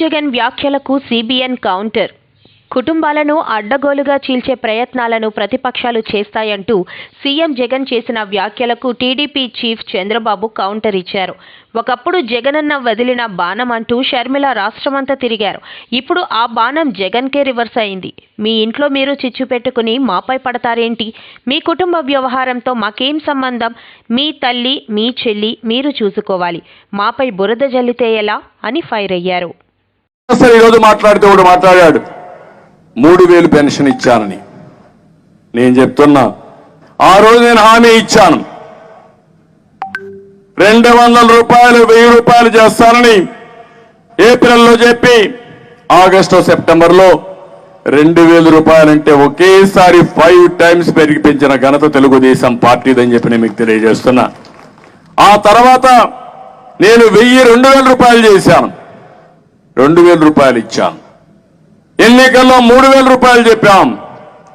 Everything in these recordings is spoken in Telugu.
జగన్ వ్యాఖ్యలకు సిబిఎన్ కౌంటర్. కుటుంబాలను అడ్డగోలుగా చీల్చే ప్రయత్నాలను ప్రతిపక్షాలు చేస్తాయంటూ సీఎం జగన్ చేసిన వ్యాఖ్యలకు టీడీపీ చీఫ్ చంద్రబాబు కౌంటర్ ఇచ్చారు. ఒకప్పుడు జగనన్న వదిలిన బాణం అంటూ షర్మిల రాష్ట్రమంతా తిరిగారు. ఇప్పుడు ఆ బాణం జగన్కే రివర్స్ అయింది. మీ ఇంట్లో మీరు చిచ్చు పెట్టుకుని మాపై పడతారేంటి? మీ కుటుంబ వ్యవహారంతో మాకేం సంబంధం? మీ తల్లి మీ చెల్లి మీరు చూసుకోవాలి. మాపై బురద జల్లితే ఎలా? అని ఫైర్ అయ్యారు. అసలు ఈరోజు మాట్లాడితే ఒకడు మాట్లాడాడు. మూడు వేలు పెన్షన్ ఇచ్చానని. నేను చెప్తున్నా ఆ రోజు నేను హామీ ఇచ్చాను. రెండు వందల రూపాయలు వెయ్యి రూపాయలు చేస్తానని ఏప్రిల్లో చెప్పి ఆగస్టు సెప్టెంబర్లో రెండు వేల రూపాయలంటే ఒకేసారి ఫైవ్ టైమ్స్ పెరిగి పెంచిన ఘనత తెలుగుదేశం పార్టీదని చెప్పి నేను మీకు తెలియజేస్తున్నా. ఆ తర్వాత నేను వెయ్యి రెండు వేల రూపాయలు చేశాను. రెండు వేల రూపాయలు ఇచ్చాం. ఎన్నికల్లో మూడు వేల రూపాయలు చెప్పాం.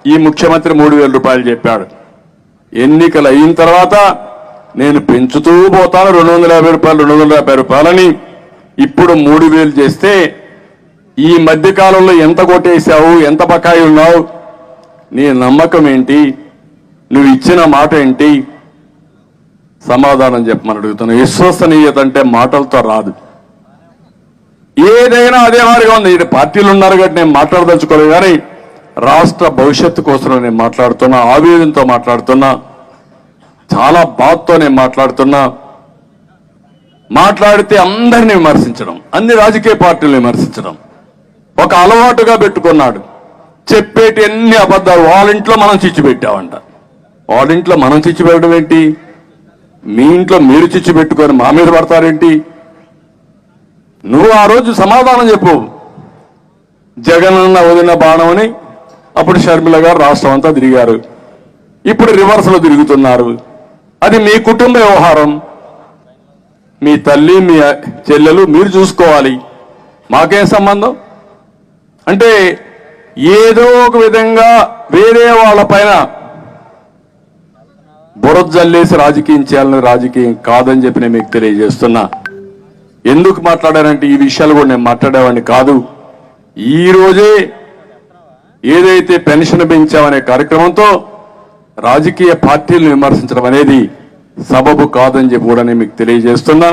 ఈ ముఖ్యమంత్రి మూడు వేల రూపాయలు చెప్పాడు. ఎన్నికలు అయిన తర్వాత నేను పెంచుతూ పోతాను రెండు వందల యాభై రూపాయలు రెండు వందల యాభై రూపాయలని. ఇప్పుడు మూడు వేలు చేస్తే ఈ మధ్య కాలంలో ఎంత కొట్టేశావు ఎంత బకాయి ఉన్నావు? నీ నమ్మకం ఏంటి? నువ్వు ఇచ్చిన మాట ఏంటి? సమాధానం చెప్పమని అడుగుతున్నా. విశ్వసనీయత అంటే మాటలతో రాదు. ఏదైనా అదే మాదిరిగా ఉంది. ఈ పార్టీలు ఉన్నారు కాబట్టి నేను మాట్లాడదలుచుకోలేదు కానీ రాష్ట్ర భవిష్యత్తు కోసం నేను మాట్లాడుతున్నా ఆవేదనతో మాట్లాడుతున్నా చాలా బాధతో నేను మాట్లాడుతున్నా. మాట్లాడితే అందరిని విమర్శించడం అన్ని రాజకీయ పార్టీలు విమర్శించడం. ఒక అలవాటుగా పెట్టుకున్నాడు. చెప్పేటి అన్ని అబద్ధాలు వాళ్ళ ఇంట్లో మనం చిచ్చు పెట్టామంట. వాళ్ళ ఇంట్లో మనం చిచ్చు పెట్టడం ఏంటి? మీ ఇంట్లో మీరు చిచ్చు పెట్టుకొని మా మీద పడతారేంటి? నువ్వు ఆ రోజు సమాధానం చెప్పు. జగనన్న వదిన బాణమని అప్పుడు షర్మిల గారు రాష్ట్రం అంతా తిరిగారు. ఇప్పుడు రివర్స్లో తిరుగుతున్నారు. అది మీ కుటుంబ వ్యవహారం. మీ తల్లి మీ చెల్లెలు మీరు చూసుకోవాలి. మాకేం సంబంధం? అంటే ఏదో ఒక విధంగా వేరే వాళ్ళ పైన బురద జల్లేసి రాజకీయం చేయాలని రాజకీయం కాదని చెప్పి నేను మీకు తెలియజేస్తున్నా. ఎందుకు మాట్లాడానంటే ఈ విషయాలు కూడా నేను మాట్లాడేవాడిని కాదు. ఈ రోజే ఏదైతే పెన్షన్ పెంచామనే కార్యక్రమంతో రాజకీయ పార్టీలను విమర్శించడం అనేది సబబు కాదని చెప్పి కూడా నేను మీకు తెలియజేస్తున్నా.